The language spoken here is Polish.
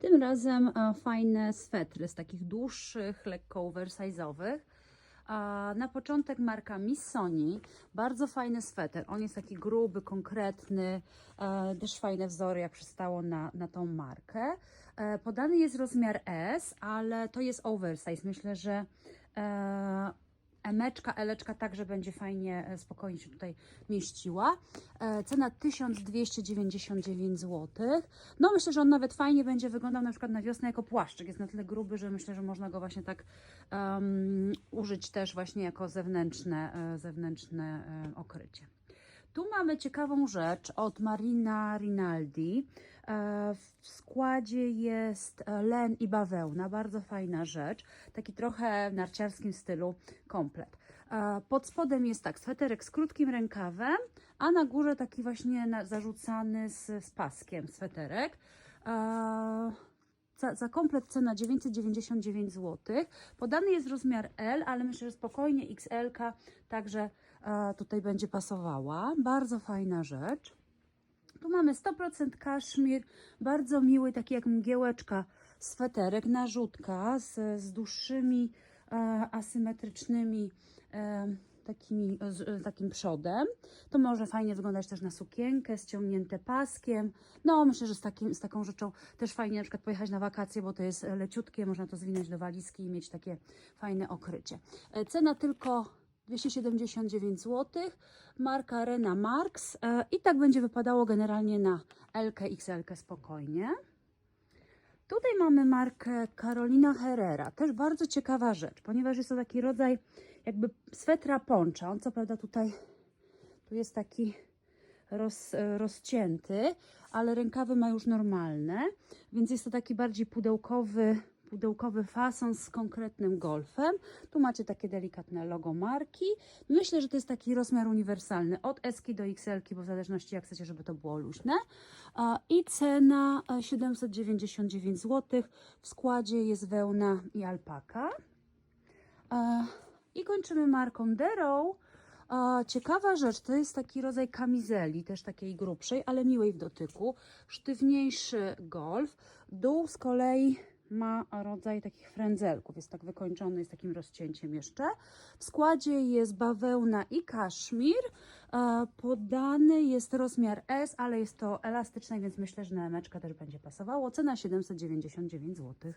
Tym razem fajne swetry z takich dłuższych, lekko oversize'owych. Na początek marka Missoni, bardzo fajny sweter. On jest taki gruby, konkretny, e, też fajne wzory, jak przystało na, na tą markę. E, podany jest rozmiar S, ale to jest oversize. Myślę, że e, emeczka, eleczka także będzie fajnie, e, spokojnie się tutaj mieściła. E, cena 1299 zł. No myślę, że on nawet fajnie będzie wyglądał na przykład na wiosnę jako płaszczyk. Jest na tyle gruby, że myślę, że można go właśnie tak um, użyć też właśnie jako zewnętrzne, e, zewnętrzne okrycie. Tu mamy ciekawą rzecz od Marina Rinaldi. E, W składzie jest e, len i bawełna, bardzo fajna rzecz. Taki trochę w narciarskim stylu komplet. E, Pod spodem jest tak, sweterek z krótkim rękawem, a na górze taki właśnie zarzucany z, z paskiem sweterek. Za, za komplet cena 999 zł. Podany jest rozmiar L, ale myślę, że spokojnie XL także tutaj będzie pasowała. Bardzo fajna rzecz. Tu mamy 100% kaszmir, bardzo miły, taki jak mgiełeczka sweterek, narzutka z, z dłuższymi, e, asymetrycznymi e, takimi, z, takim przodem. To może fajnie wyglądać też na sukienkę, ściągnięte paskiem. No, myślę, że z, takim, z taką rzeczą też fajnie na przykład pojechać na wakacje, bo to jest leciutkie, można to zwinąć do walizki i mieć takie fajne okrycie. E, Cena tylko 279 zł, marka Rena Marks e, i tak będzie wypadało generalnie na L, XL spokojnie. Tutaj mamy markę Carolina Herrera, też bardzo ciekawa rzecz, ponieważ jest to taki rodzaj jakby swetra poncza. On co prawda tutaj tu jest taki roz, rozcięty, ale rękawy ma już normalne, więc jest to taki bardziej pudełkowy, pudełkowy fason z konkretnym golfem. Tu macie takie delikatne logo marki. Myślę, że to jest taki rozmiar uniwersalny od S do XL, bo w zależności jak chcecie, żeby to było luźne. I cena e, 799 zł. W składzie jest wełna i alpaka. E, I kończymy marką. A, Ciekawa rzecz, to jest taki rodzaj kamizeli, też takiej grubszej, ale miłej w dotyku. Sztywniejszy golf. Dół z kolei ma rodzaj takich frędzelków. Jest tak wykończony, jest takim rozcięciem jeszcze. W składzie jest bawełna i kaszmir. E, Podany jest rozmiar S, ale jest to elastyczne, więc myślę, że na emeczkę też będzie pasowało. Cena 799 zł.